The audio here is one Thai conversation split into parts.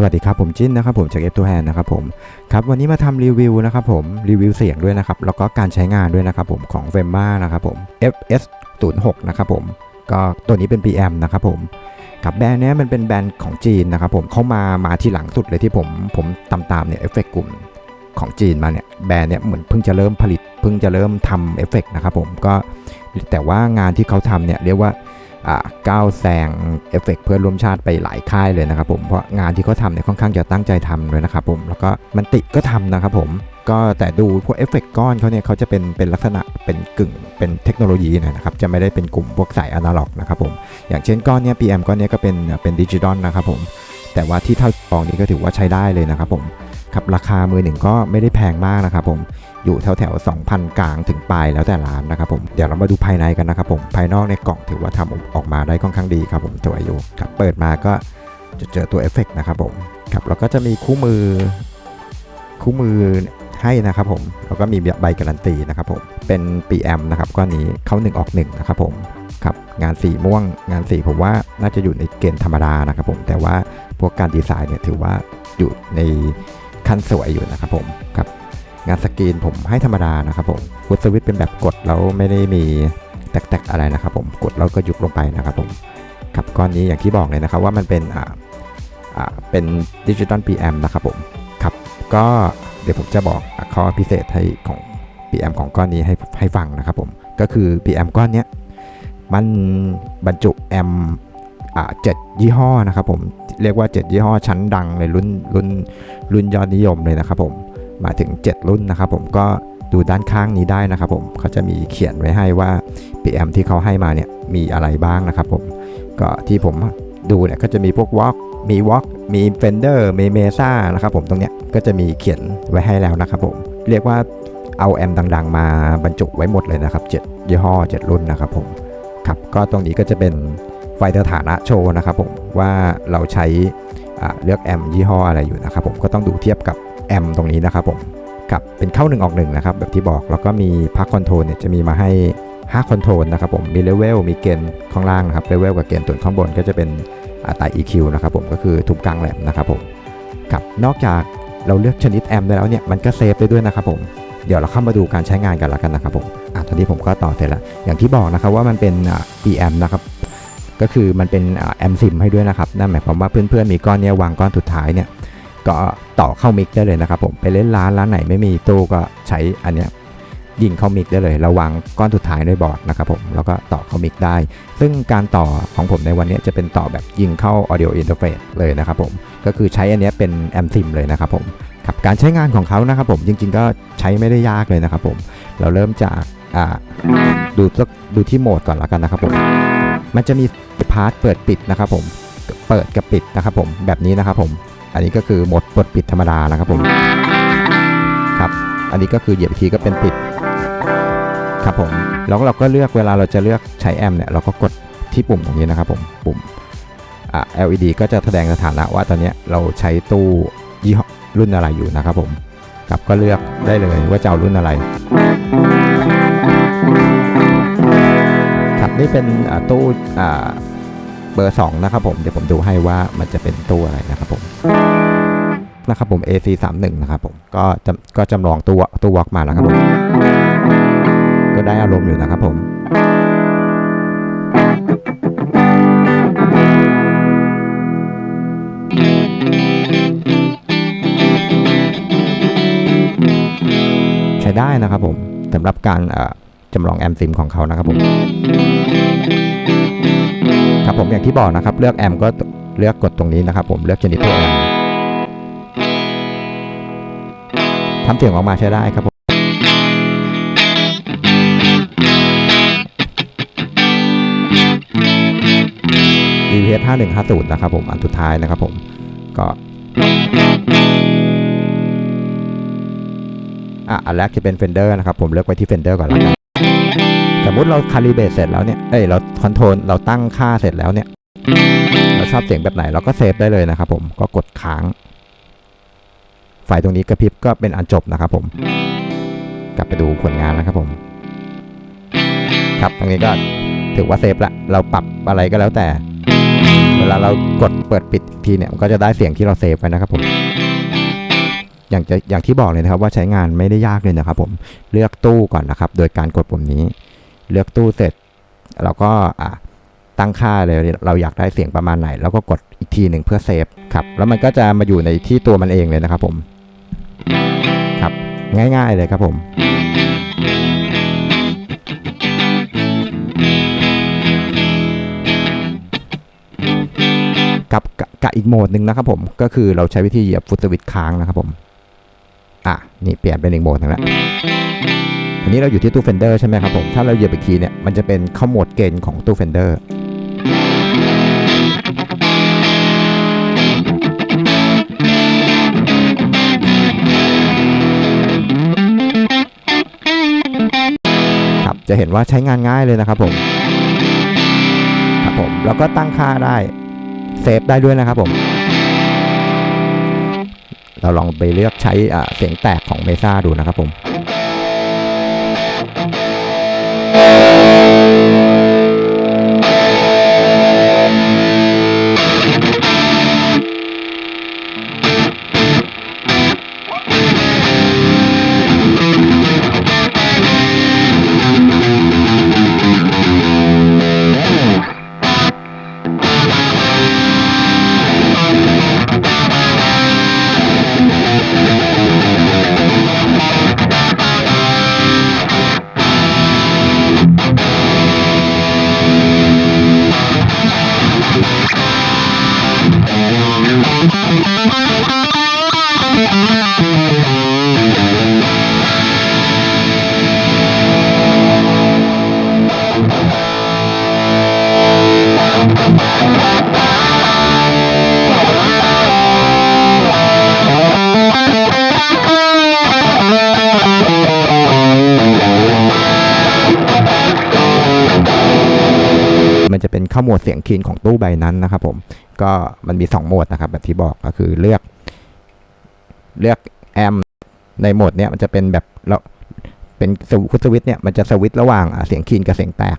สวัสดีครับผมจิ้นนะครับผมจาก F 2 Hand นนะครับผมครับวันนี้มาทำรีวิวนะครับผมรีวิวเสียงด้วยนะครับแล้วก็การใช้งานด้วยนะครับผมของ f e m a นะครับผม FS 0 6นะครับผมก็ตัวนี้เป็น PM นะครับผมกับแบรนด์นี้มันเป็นแบรนด์ของจีนนะครับผมเขามามาที่หลังสุดเลยที่ผมผมตามตามเนี่ยเอฟเฟกกลุ่มของจีนมาเนี่ยแบรนด์เนี่ยเหมือนเพิ่งจะเริ่มผลิต เพิ่งจะเริ่มทำเอฟเฟกนะครับผมก็แต่ว่างานที่เขาทำเนี่ยเรียกว่า ก้าวแซงเอฟเฟกเพื่อนร่วมชาติไปหลายค่ายเลยนะครับผมเพราะงานที่เขาทำเนี่ยค่อนข้างจะตั้งใจทำเลยนะครับผมแล้วก็มันติก็ทำนะครับผมก็แต่ดูพวกเอฟเฟกก้อนเขาเนี่ยเขาจะเป็นเป็นลักษณะเป็นกึ่งเป็นเทคโนโลยีนอยนะครับจะไม่ได้เป็นกลุ่มพวกสายอนาล็อกนะครับผมอย่างเช่นก้อนเนี้ย PM ก้อนเนี้ยก็เป็นเป็นดิจิตอลนะครับผมแต่ว่าที่เท่าทองนี้ก็ถือว่าใช้ได้เลยนะครับผมครับราคามือหนึ่งก็ไม่ได้แพงมากนะครับผม อยู่แถวแถว2,000 กลางถึงปลายแล้วแต่ร้านนะครับผมเดี๋ยวเรามาดูภายในกันนะครับผมภายนอกในกล่องถือว่าทำออกมาได้ค่อนข้างดีครับผมตัวอายุครับเปิดมาก็จะเจอตัวเอฟเฟกต์นะครับผมครับแล้วก็จะมีคู่มือ คู่มือให้นะครับผมแล้วก็มีใบการันตีนะครับผมเป็น PM นะครับก้อนนี้เข้า1ออก1นะครับผมครับงานสีม่วงงานสีผมว่าน่าจะอยู่ในเกณฑ์ธรรมดานะครับผมแต่ว่าพวกการดีไซน์เนี่ยถือว่าอยู่ในขั้นสวยอยู่นะครับผมครับ งานสกรีนผมให้ธรรมดานะครับผมวูดสวิตเป็นแบบกดแล้วไม่ได้มีแตกๆอะไรนะครับผมกดแล้วก็ยุบลงไปนะครับผมครับก้อนนี้อย่างที่บอกเลยนะครับว่ามันเป็นอ่าอ่าเป็นดิจิตอล PM นะครับผมครับก็เดี๋ยวผมจะบอกข้อพิเศษให้ของ PM ของก้อนนี้ให้ให้ฟังนะครับผมก็คือ PM ก้อนนี้มันบรรจุแอมอ่าเจ็ดยี่ห้อนะครับผมเรียกว่า 7 ยี่ห้อชั้นดังเลยรุ่นรุ่นรุ่นยอดนิยมเลยนะครับผม มาถึง 7 รุ่นนะครับผมก็ดูด้านข้างนี้ได้นะครับผมเขาจะมีเขียนไว้ให้ว่า PM ที่เขาให้มาเนี่ยมีอะไรบ้างนะครับผมก็ที่ผมดูเนี่ยก็จะมีพวก Walk มี Walk มี Fender มี Mesa นะครับผมตรงเนี้ยก็จะมีเขียนไว้ให้แล้วนะครับผมเรียกว่าเอาแอมดังๆ มาบรรจุไว้หมดเลยนะครับ7ยี่ห้อ 7 รุ่นนะครับผมครับก็ตรงนี้ก็จะเป็นไฟสถานะโชว์นะครับผมว่าเราใช้อ่าเลือกแอมยี่ห้ออะไรอยู่นะครับผมก็ต้องดูเทียบกับ แอมตรงนี้นะครับผมกับเป็นเข้า 1 ออก1นะครับแบบที่บอกแล้วก็มีพักคอนโทรลเนี่ยจะมีมาให้5คอนโทรลนะครับผมมีเลเวลมีเกณฑ์ข้างล่างนะครับเลเวลกับเกณฑ์ตัวนข้างบนก็จะเป็นอัตรา EQ นะครับผมก็คือทุบกลางแหลมนะครับผมครับนอกจากเราเลือกชนิดแอมได้แล้วเนี่ยมันก็เซฟได้ด้วยนะครับผมเดี๋ยวเราเข้ามาดูการใช้งานกันละกันนะครับผมอะตอนนี้ผมก็ต่อเสร็จแล้ว อย่างที่บอกนะครับว่ามันเป็น EM นะครับก็คือมันเป็นแอมซิมให้ด้วยนะครับนั่นหมายความว่าเพื่อนๆมีก้อนเนี้ยวางก้อนสุดท้ายเนี่ย ก็ต่อเข้ามิกได้เลยนะครับผมไปเล่นร้านร้านไหนไม่มีตู้ก็ใช้อันเนี้ยยิงเข้ามิกได้เลยระวางก้อนสุดท้ายในบอร์ดนะครับผมแล้วก็ต่อเข้ามิกได้ ซึ่งการต่อของผมในวันนี้จะเป็นต่อแบบยิงเข้า audio interface เลยนะครับผมก็คือใช้อันนี้เป็นแอมซิมเลยนะครับผมครับการใช้งานของเขานะครับผมจริง ๆ ก็ใช้ไม่ได้ยากเลยนะครับผมเราเริ่มจากดูดูที่โหมดก่อนละกันนะครับผมมันจะมีพาร์ทเปิดปิดนะครับผมเปิดกับปิดนะครับผมแบบนี้นะครับผม อันนี้ก็คือหมดเปิดปิดธรรมดานะครับผมครับ อันนี้ก็คือเหยียบอีกทีก็เป็นปิดครับผมแล้วเราก็เลือกเวลาเราจะเลือกใช้แอมเนี่ยเราก็กดที่ปุ่มตรงนี้นะครับผมปุ่มอ่า LED ก็จะแสดงสถานะว่าตอนนี้เราใช้ตู้ยี่ห้อรุ่นอะไรอยู่นะครับผมครับก็เลือกได้เลยว่าจะเอารุ่นอะไรครับนี่เป็นตู้อ่า บอร์ 2 นะครับผม เดี๋ยวผมดูให้ว่ามันจะเป็นตัวอะไรนะครับผมนะครับผม AC 3 1นะครับผมก็จำก็จำลองตัวตัววอล์กมาแล้วครับผม ก็ได้อารมณ์อยู่นะครับผมใช้ได้นะครับผมสำหรับการจำลองแอมซิมของเขานะครับผม ครับผมอย่างที่บอกนะครับ เลือกแอมก็เลือกกดตรงนี้นะครับ ผมเลือกชนิดตัวแอมทำเสียงออกมาใช้ได้ครับผมดีเห้าหนึ่งห้าศูนย์นะครับผมอันสุดท้ายนะครับผมก็อะอันแรกจะเป็น Fender นะครับ ผมเลือกไว้ที่ Fender ก่อนแล้วกัน สมมุติเราคาลิเบตเสร็จแล้วเนี่ยเอ้ยเราคอนโทรลเราตั้งค่าเสร็จแล้วเนี่ยเราชอบเสียงแบบไหนเราก็เซฟได้เลยนะครับผมก็กดค้างไฟตรงนี้กระพริบก็เป็นอันจบนะครับผม กลับไปดูผลงานนะครับผม ครับตรงนี้ก็ถือว่าเซฟละเราปรับอะไรก็แล้วแต่ เวลาเรากดเปิดปิดอีกทีเนี่ยมันก็จะได้เสียงที่เราเซฟไว้นะครับผมอย่างจะอย่างที่บอกเลยนะครับว่าใช้งานไม่ได้ยากเลยนะครับผมเลือกตู้ก่อนนะครับ โดยการกดปุ่มนี้ เลือกตู้เสร็จ เราก็ตั้งค่าเลยเราอยากได้เสียงประมาณไหน แล้วก็กดอีกทีหนึ่งเพื่อเซฟครับแล้วมันก็จะมาอยู่ในที่ตัวมันเองเลยนะครับผมครับง่ายๆเลยครับผมกับกับอีกโหมดหนึ่งนะครับผมก็คือเราใช้วิธีเหยียบฟุตสวิตค้างนะครับผม อะ นี่เปลี่ยนเป็นอีกโหมดนึงแล้ว อันนี้เราอยู่ที่ตู้เฟนเดอร์ใช่ไหมครับผม ถ้าเราเหยียบอีกทีเนี่ย มันจะเป็นข้าโหมดเกณฑ์ของตู้เฟนเดอร์ครับ จะเห็นว่าใช้งานง่ายเลยนะครับผม ครับผม แล้วก็ตั้งค่าได้ เซฟได้ด้วยนะครับผมเราลองไปเลือกใช้เสียงแตกของเมซ่าดูนะครับผม เข้าโหมดเสียงคลีนของตู้ใบนั้นนะครับผมก็มันมี 2 โหมดนะครับ แบบที่บอกก็คือเลือก เลือกแอมในโหมดเนี้ยมันจะเป็นแบบเราเป็นสวิตช์สวิตช์เนี่ยมันจะสวิตช์ระหว่างเสียงคลีนกับเสียงแตก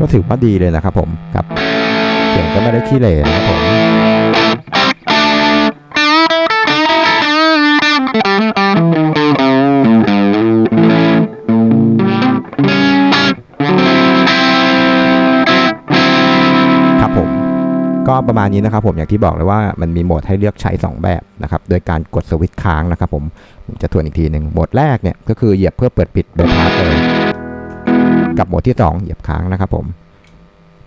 ก็ถือว่าดีเลยนะครับผมครับเสียงก็ไม่ได้ขี้เหร่นะครับผม ก็ประมาณนี้นะครับผมอย่างที่บอกเลยว่ามันมีโหมดให้เลือกใช้ 2 แบบนะครับโดยการกดสวิตช์ค้างนะครับผมผมจะทวนอีกทีหนึ่งโหมดแรกเนี่ยก็คือเหยียบเพื่อเปิดปิดเบรคพาร์เลยกับโหมดที่ 2 เหยียบค้างนะครับผม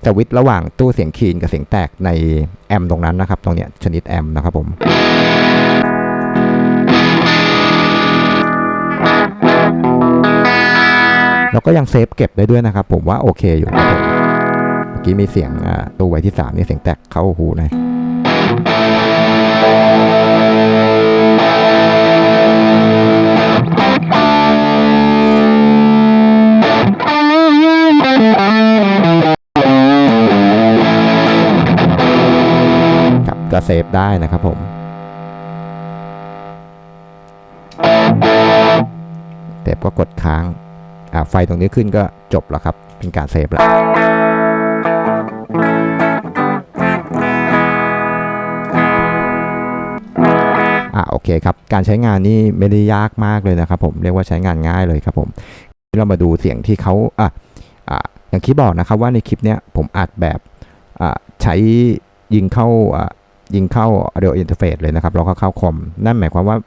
สวิตช์ระหว่างตู้เสียงคีนกับเสียงแตกในแอมตรงนั้นนะครับตรงเนี้ยชนิดแอมนะครับผมแล้วก็ยังเซฟเก็บได้ด้วยนะครับผมว่าโอเคอยู่ครับผม มื่อกี้มีเสียงตู้ไวที่3นี่เสียงแตกเข้าหูน่อยครับก็เซฟได้นะครับผม เซฟก็กดค้างอ่าไฟตรงนี้ขึ้นก็จบแล้วครับ เป็นการเซฟแล้ว อ่าโอเคครับ การใช้งานนี่ไม่ได้ยากมากเลยนะครับผมเรียกว่าใช้งานง่ายเลยครับผมเรามาดูเสียงที่เขาอะอ่าอย่างที่บอกนะครับว่าในคลิปเนี้ยผมอัดแบบอ่าใช้ยิงเข้าอ่ายิงเข้า audio interface เลยนะครับแล้วก็เข้าคอมนั่นหมายความว่า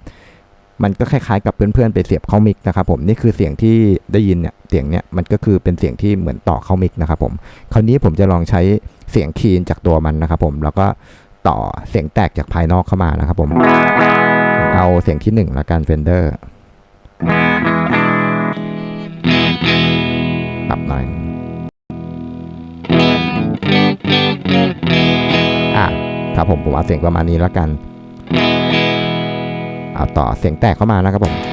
มันก็คล้ายๆกับเพื่อนๆไปเสียบเข้ามิกนะครับผมนี่คือเสียงที่ได้ยินเนี่ยเสียงเนี่ยมันก็คือเป็นเสียงที่เหมือนต่อเข้ามิกนะครับผมคราวนี้ผมจะลองใช้เสียงคีนจากตัวมันนะครับผมแล้วก็ ต่อเสียงแตกจากภายนอกเข้ามานะครับผม เอาเสียงที่หนึ่งละกันเฟนเดอร์ปรับหน่อยอะครับผมผมเอาเสียงประมาณนี้และกัน เอาต่อเสียงแตกเข้ามานะครับผม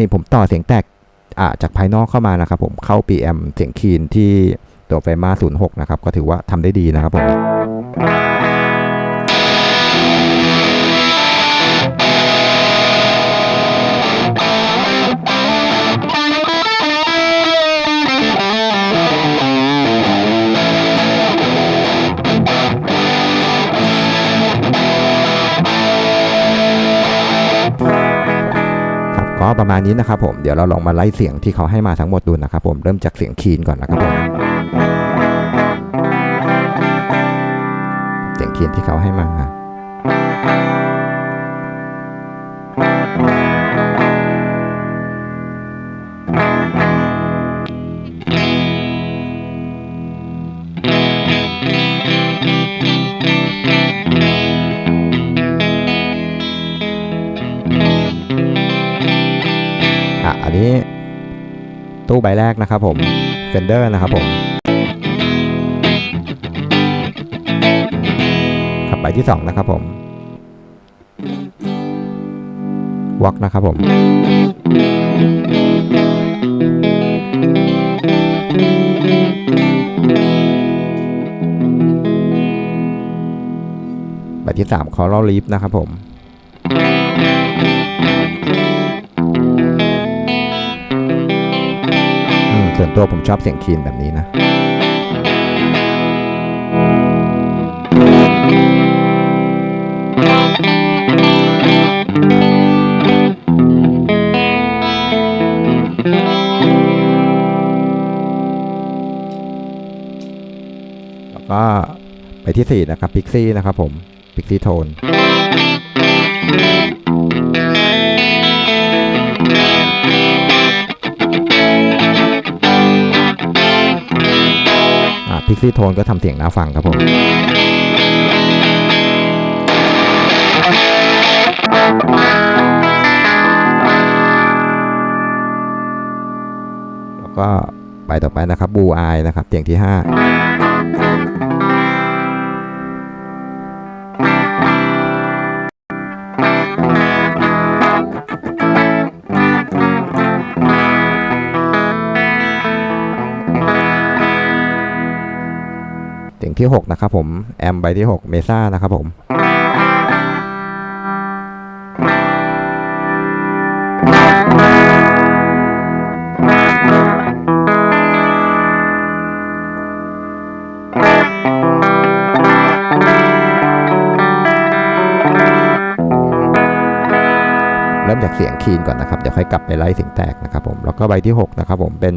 นี่ผมต่อเสียงแตกาจากภายนอกเข้ามานะครับผมเข้า PM เสียงคีนที่ตัวไฟมา06 นะครับ ก็ถือว่าทำได้ดีนะครับผม ก็ประมาณนี้นะครับผมเดี๋ยวเราลองมาไล่เสียงที่เขาให้มาทั้งหมดดูนะครับผมเริ่มจากเสียงคีนก่อนนะครับผมเสียงคีนที่เขาให้มา ตู้ใบแรกนะครับผมเฟนเดอร์นะครับผมครับใบที่ 2 นะครับผมวอกนะครับผมใบที่3 c o r a l Leaf นะครับผม ส่วนตัวผมชอบเสียงคีนแบบนี้นะแล้วก็ไปที่ 4 นะครับพิกซี่นะครับผมพิกซี่โทน พิกซี่โทนก็ทำเสียงน่าฟังครับผมแล้วก็ไปต่อไปนะครับบูอายนะครับเสียงที่ 5 ที่ 6 นะครับผมแอมใบที่ 6 เมซ่านะครับผมเริ่มจากเสียงคีนก่อนนะครับ เดี๋ยวค่อยกลับไปไล่เสียงแตกนะครับผม แล้วก็ใบที่ 6 นะครับผมเป็น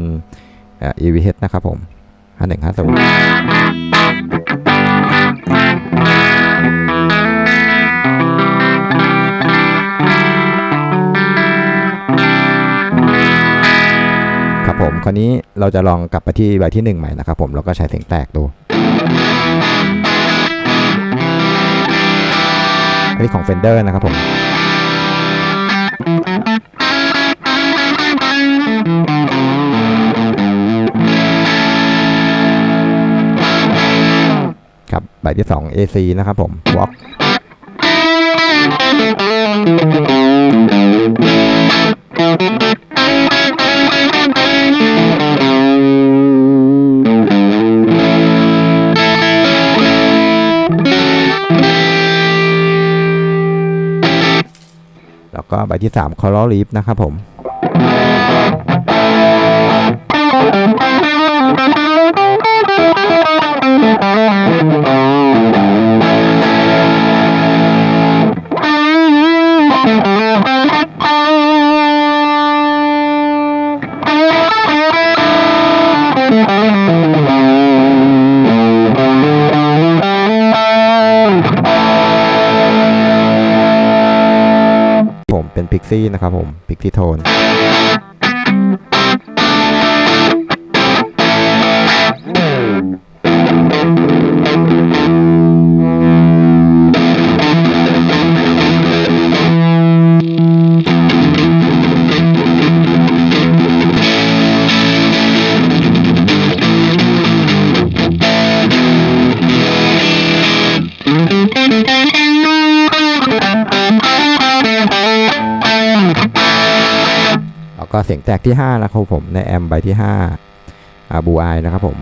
เอ่อ EVH นะครับผม 5150 คราวนี้เราจะลองกลับไปที่ใบที่ 1 ใหม่นะครับผมแล้วก็ใช้เสียงแตกดูอันนี้ของ Fender นะครับผมครับใบที่ 2 AC นะครับผม Walk ไปที่ 3 Coral Leaf นะครับผม นพิกซี่นะครับผมพิก แตกที่ 5 นะครับผม ในแอมใบที่5อ่าบูไอนะครับผม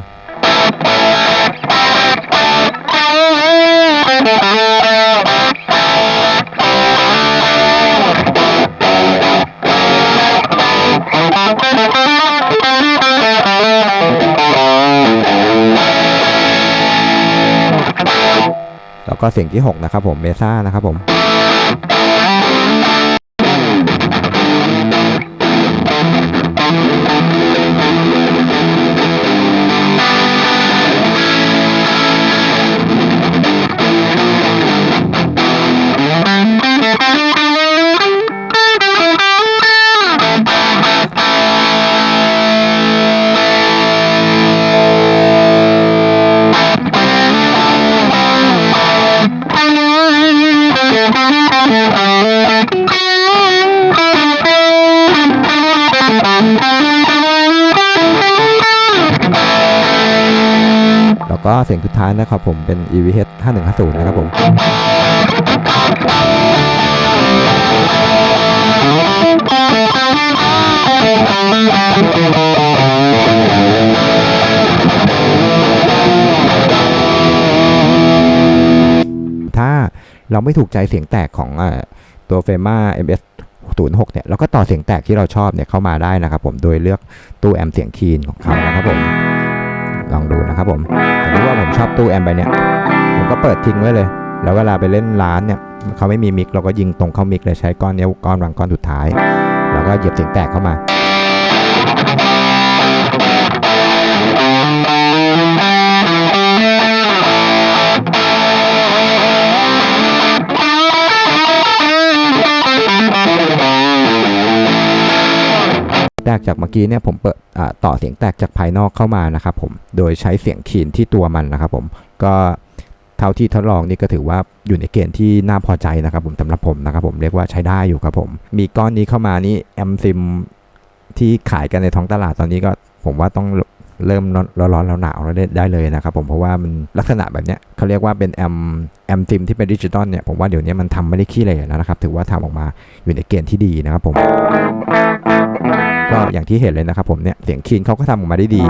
แล้วก็เสียงที่ 6 นะครับผมเมซ่านะครับผม ก็เสียงสุดท้ายนะครับผมเป็น EVH 5150 นะครับผมถ้าเราไม่ถูกใจเสียงแตกของอตัว f e m a MS 06เนี่ยเราก็ต่อเสียงแตกที่เราชอบเนี่ยเข้ามาได้นะครับผมโดยเลือกตู้แอมป์เสียงคีนของเขานะครับผม ลองดูนะครับผมสมรู้ว่าผมชอบตู้แอมป์ใบเนี้ยผมก็เปิดทิ้งไว้เลย แล้วเวลาไปเล่นร้านเนี่ยเขาไม่มีมิกเราก็ยิงตรงเข้ามิกเลยใช้ก้อนเนี้ยก้อนวางก้อนสุดท้าย แล้วก็เหยียบเสียงแตกเข้ามา แตกจากเมื่อกี้เนี่ยผมเปิดต่อเสียงแตกจากภายนอกเข้ามานะครับผม โดยใช้เสียงคีนที่ตัวมันนะครับผม ก็เท่าที่ทดลองนี่ก็ถือว่าอยู่ในเกณฑ์ที่น่าพอใจนะครับผมสำหรับผมนะครับผมเรียกว่าใช้ได้อยู่ครับผม มีก้อนนี้เข้ามานี่แอมซิมที่ขายกันในท้องตลาดตอนนี้ก็ผมว่าต้องเริ่มร้อนๆแล้วหนาวแล้วได้เลยนะครับผมเพราะว่ามันลักษณะแบบเนี้ยเขาเรียกว่าเป็นแอมแอมซิมที่เป็นดิจิตอลเนี่ยผมว่าเดี๋ยวนี้มันทำไม่ได้ขี้เลยนะครับ ถือว่าทำออกมาอยู่ในเกณฑ์ที่ดีนะครับผม อย่างที่เห็นเลยนะครับผมเนี่ยเสียงคีนเขาก็ทำออกมาได้ดี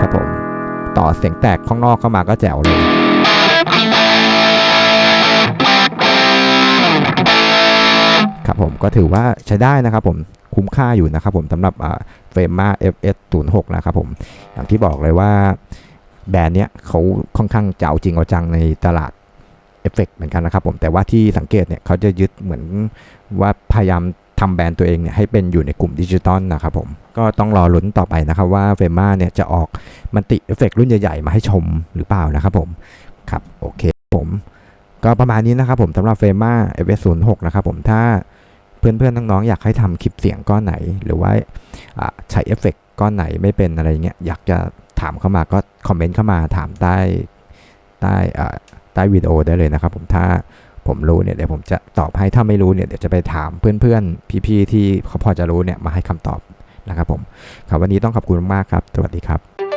ครับผมต่อเสียงแตกข้างนอกเข้ามาก็แจ๋วเลยครับผมก็ถือว่าใช้ได้นะครับผมคุ้มค่าอยู่นะครับผมสำหรับเฟรมมา FS 0 6นะครับผมอย่างที่บอกเลยว่าแบรนด์เนี้ยเขาค่อนข้างเจ๋าจริงเอาจังในตลาดเอฟเฟกเหมือนกันนะครับผมแต่ว่าที่สังเกตเนี่ยเขาจะยึดเหมือนว่าพยายาม ทำแบรนด์ตัวเองเนี่ยให้เป็นอยู่ในกลุ่มดิจิตอลนะครับผมก็ต้องรอลุ้นต่อไปนะครับว่าเฟรมาเนี่ยจะออกมันติเอฟเฟกรุ่นใหญ่ๆ มาให้ชมหรือเปล่านะครับผมครับโอเคผมก็ประมาณนี้นะครับผมสำหรับเฟรมา FS 0 6นะครับผมถ้าเพื่อนๆน้องๆอยากให้ทำคลิปเสียงก้อนไหน หรือว่าใช้เอฟเฟกก้อนไหนไม่เป็นอะไรเงี้ยอยากจะถามเข้ามาก็คอมเมนต์เข้ามาถามใต้ใต้ใต้วิดีโอได้เลยนะครับผมถ้า ผมรู้เนี่ยเดี๋ยวผมจะตอบให้ถ้าไม่รู้เนี่ยเดี๋ยวจะไปถามเพื่อนๆ พี่ๆที่เขาพอจะรู้เนี่ยมาให้คำตอบนะครับผมครับวันนี้ต้องขอบคุณมากครับ สวัสดีครับ